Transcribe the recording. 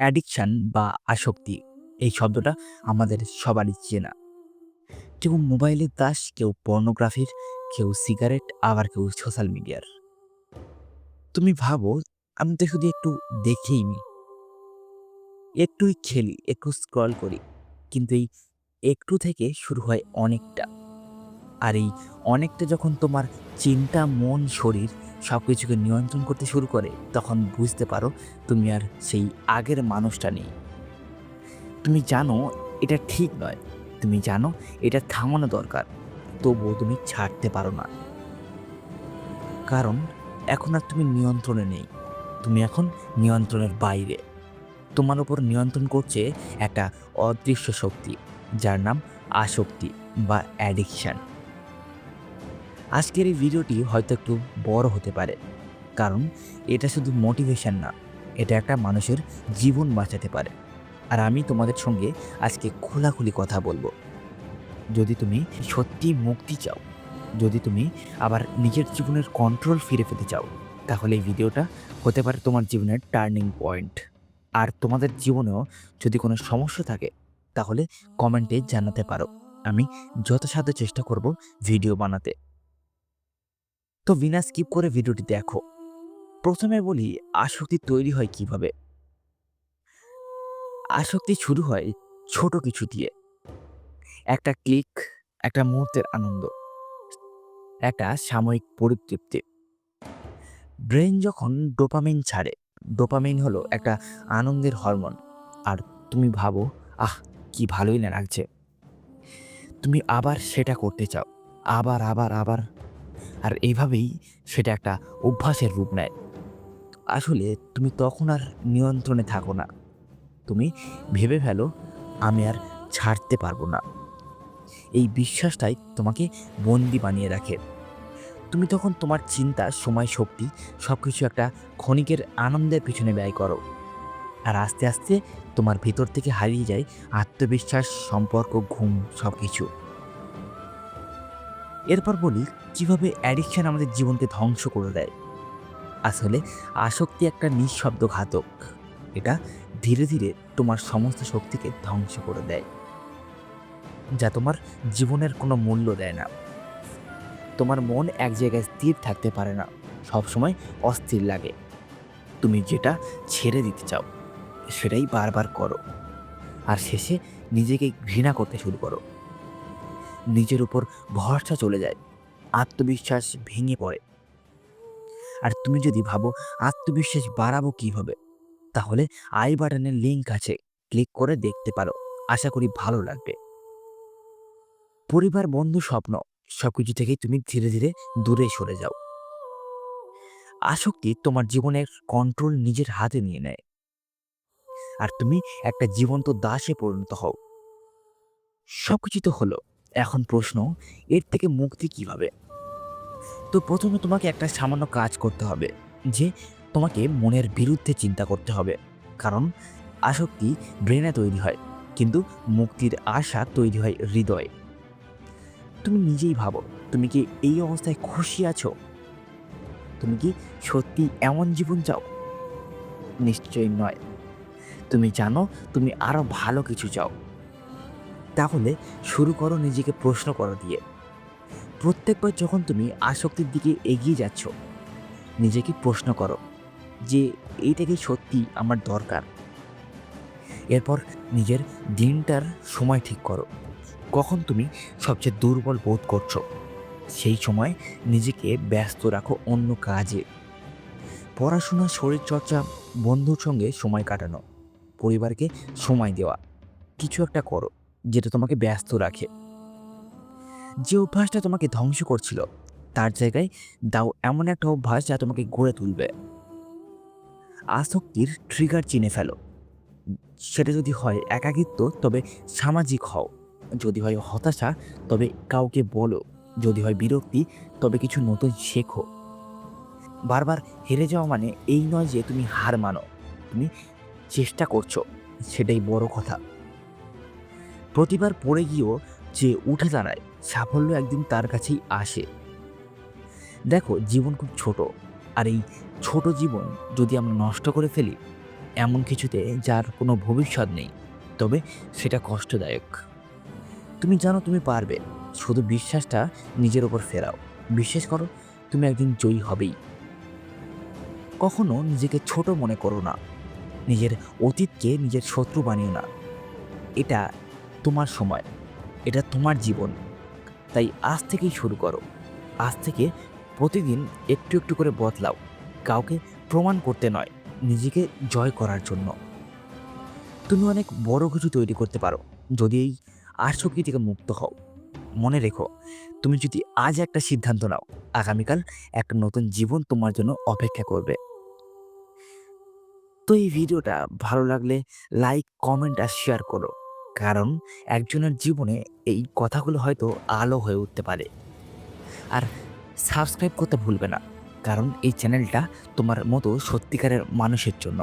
Addiction বা আসক্তি, এই শব্দটা আমাদের সবারই চেনা। কেউ মোবাইলের দাস, কেউ পর্নোগ্রাফির কেউ সিগারেট আবার কেউ সোশ্যাল মিডিয়ার তুমি ভাবো, আমি তো শুধু একটু দেখেই নি। একটুই খেলি, একটু স্ক্রল করি, কিন্তু এই একটু থেকে শুরু হয় অনেকটা। আর এই অনেকটা যখন তোমার চিন্তা, মন, শরীর সব কিছুকে নিয়ন্ত্রণ করতে শুরু করে, তখন বুঝতে পারো তুমি আর সেই আগের মানুষটা নেই। তুমি জানো এটা ঠিক নয়। তুমি জানো এটা থামানো দরকার, তবুও তুমি ছাড়তে পারো না। কারণ এখন আর তুমি নিয়ন্ত্রণে নেই। তুমি এখন নিয়ন্ত্রণের বাইরে। তোমার উপর নিয়ন্ত্রণ করছে একটা অদৃশ্য শক্তি, যার নাম আসক্তি বা অ্যাডিকশান। আজকের এই ভিডিওটি হয়তো একটু বড় হতে পারে, কারণ এটা শুধু মোটিভেশন না, এটা একটা মানুষের জীবন বাঁচাতে পারে। আর আমি তোমাদের সঙ্গে আজকে খোলাখুলি কথা বলব। যদি তুমি সত্যি মুক্তি চাও, যদি তুমি আবার নিজের জীবনের কন্ট্রোল ফিরে পেতে চাও, তাহলে এই ভিডিওটা হতে পারে তোমার জীবনের টার্নিং পয়েন্ট আর তোমাদের জীবনেও যদি কোনো সমস্যা থাকে, তাহলে কমেন্টে জানাতে পারো। আমি যথাসাধ্য চেষ্টা করব ভিডিও বানাতে। তো বিনা স্কিপ করে ভিডিওটি দেখো। প্রথমে বলি, আসক্তি তৈরি হয় কীভাবে? আসক্তি শুরু হয় ছোট কিছু দিয়ে। একটা ক্লিক, একটা মুহূর্তের আনন্দ। একটা সাময়িক পরিতৃপ্তি। ব্রেন যখন ডোপামিন ছাড়ে, ডোপামিন হলো একটা আনন্দের হরমোন। আর তুমি ভাবো, আহ, কি ভালোই না লাগছে। তুমি আবার সেটা করতে চাও। আবার আবার আবার আর এইভাবেই সেটা একটা অভ্যাসের রূপ নেয়। আসলে তুমি তখন আর নিয়ন্ত্রণে থাকো না। তুমি ভেবে ফেলো, আমি আর ছাড়তে পারব না। এই বিশ্বাসটাই তোমাকে বন্দি বানিয়ে রাখে। তুমি তখন তোমার চিন্তা, সময়, শক্তি সব কিছু একটা ক্ষণিকের আনন্দের পিছনে ব্যয় করো। আর আস্তে আস্তে তোমার ভিতর থেকে হারিয়ে যায় আত্মবিশ্বাস, সম্পর্ক, ঘুম সব কিছু এরপর বলি, কীভাবে অ্যাডিকশান আমাদের জীবনকে ধ্বংস করে দেয়। আসলে, আসক্তি একটা নিঃশব্দ ঘাতক। এটা ধীরে ধীরে তোমার সমস্ত শক্তিকে ধ্বংস করে দেয়। যা তোমার জীবনের কোনো মূল্য দেয় না। তোমার মন এক জায়গায় স্থির থাকতে পারে না। সবসময় অস্থির লাগে। তুমি যেটা ছেড়ে দিতে চাও, সেটাই বারবার করো। আর শেষে নিজেকে ঘৃণা করতে শুরু করো। নিজের উপর ভরসা চলে যায়। আত্মবিশ্বাস ভেঙে পড়ে। আর তুমি যদি ভাবো আত্মবিশ্বাস বাড়াবো কীভাবে, তাহলে আই বাটনের লিঙ্ক আছে। ক্লিক করে দেখতে পারো। আশা করি ভালো লাগবে। পরিবার, বন্ধু, স্বপ্ন, সবকিছু থেকেই তুমি ধীরে ধীরে দূরে সরে যাও। আসক্তি তোমার জীবনের কন্ট্রোল নিজের হাতে নিয়ে নেয়। আর তুমি একটা জীবন্ত দাসে পরিণত হও। সবকিছু তো হলো। এখন প্রশ্ন, এর থেকে মুক্তি কীভাবে? তো প্রথমে তোমাকে একটা সামান্য কাজ করতে হবে, যে তোমাকে মনের বিরুদ্ধে চিন্তা করতে হবে। কারণ আসক্তি ব্রেনে তৈরি হয়, কিন্তু মুক্তির আশা তৈরি হয় হৃদয়ে। তুমি নিজেই ভাবো, তুমি কি এই অবস্থায় খুশি আছো? তুমি কি সত্যি এমন জীবন চাও? নিশ্চয়ই নয়। তুমি জানো তুমি আরও ভালো কিছু চাও। তাহলে শুরু করো নিজেকে প্রশ্ন করা দিয়ে। প্রত্যেকবার যখন তুমি আসক্তির দিকে এগিয়ে যাচ্ছ, নিজেকে প্রশ্ন করো যে, এইটা কি সত্যি আমার দরকার? এরপর নিজের দিনটার সময় ঠিক করো। কখন তুমি সবচেয়ে দুর্বল বোধ করছ, সেই সময় নিজেকে ব্যস্ত রাখো অন্য কাজে। পড়াশোনা, শরীরচর্চা, বন্ধুর সঙ্গে সময় কাটানো, পরিবারকে সময় দেওয়া, কিছু একটা করো। যেটা তোমাকে ব্যস্ত রাখে। যে অভ্যাসটা তোমাকে ধ্বংস করছিল, তার জায়গায় দাও এমন একটা অভ্যাস যা তোমাকে গড়ে তুলবে। আসক্তির ট্রিগার চিনে ফেলো। সেটা যদি হয় একাকিত্ব, তবে সামাজিক হও। যদি হয় হতাশা, তবে কাউকে বলো। যদি হয় বিরক্তি, তবে কিছু নতুন শেখো। বারবার হেরে যাওয়া মানে এই নয় যে তুমি হার মানো। তুমি চেষ্টা করছ। সেটাই বড় কথা। প্রতিবার পড়ে গিয়েও যে উঠে দাঁড়ায়, সাফল্য একদিন তার কাছেই আসে। দেখো, জীবন খুব ছোট। আর এই ছোট জীবন যদি আমরা নষ্ট করে ফেলি, এমন কিছুতে যার কোনো ভবিষ্যৎ নেই। তবে সেটা কষ্টদায়ক। তুমি জানো, তুমি পারবে। শুধু বিশ্বাসটা নিজের ওপর ফেরাও। বিশ্বাস করো, তুমি একদিন জয়ী হবেই। কখনো নিজেকে ছোট মনে করো না। নিজের অতীতকে নিজের শত্রু বানিও না। এটা তোমার সময়। এটা তোমার জীবন। তাই আজ থেকেই শুরু করো। আজ থেকে প্রতিদিন একটু একটু করে বদলাও। কাউকে প্রমাণ করতে নয়, নিজেকে জয় করার জন্য। তুমি অনেক বড় কিছু তৈরি করতে পারো, যদি এই আসক্তি থেকে মুক্ত হও। মনে রেখো, তুমি যদি আজ একটা সিদ্ধান্ত নাও, আগামীকাল একটা নতুন জীবন তোমার জন্য অপেক্ষা করবে। তো এই ভিডিওটা ভালো লাগলে লাইক, কমেন্ট আর শেয়ার করো। কারণ একজনের জীবনে এই কথাগুলো হয়তো আলো হয়ে উঠতে পারে। আর সাবস্ক্রাইব করতে ভুলবে না, কারণ এই চ্যানেলটা তোমার মতো সত্যিকারের মানুষের জন্য।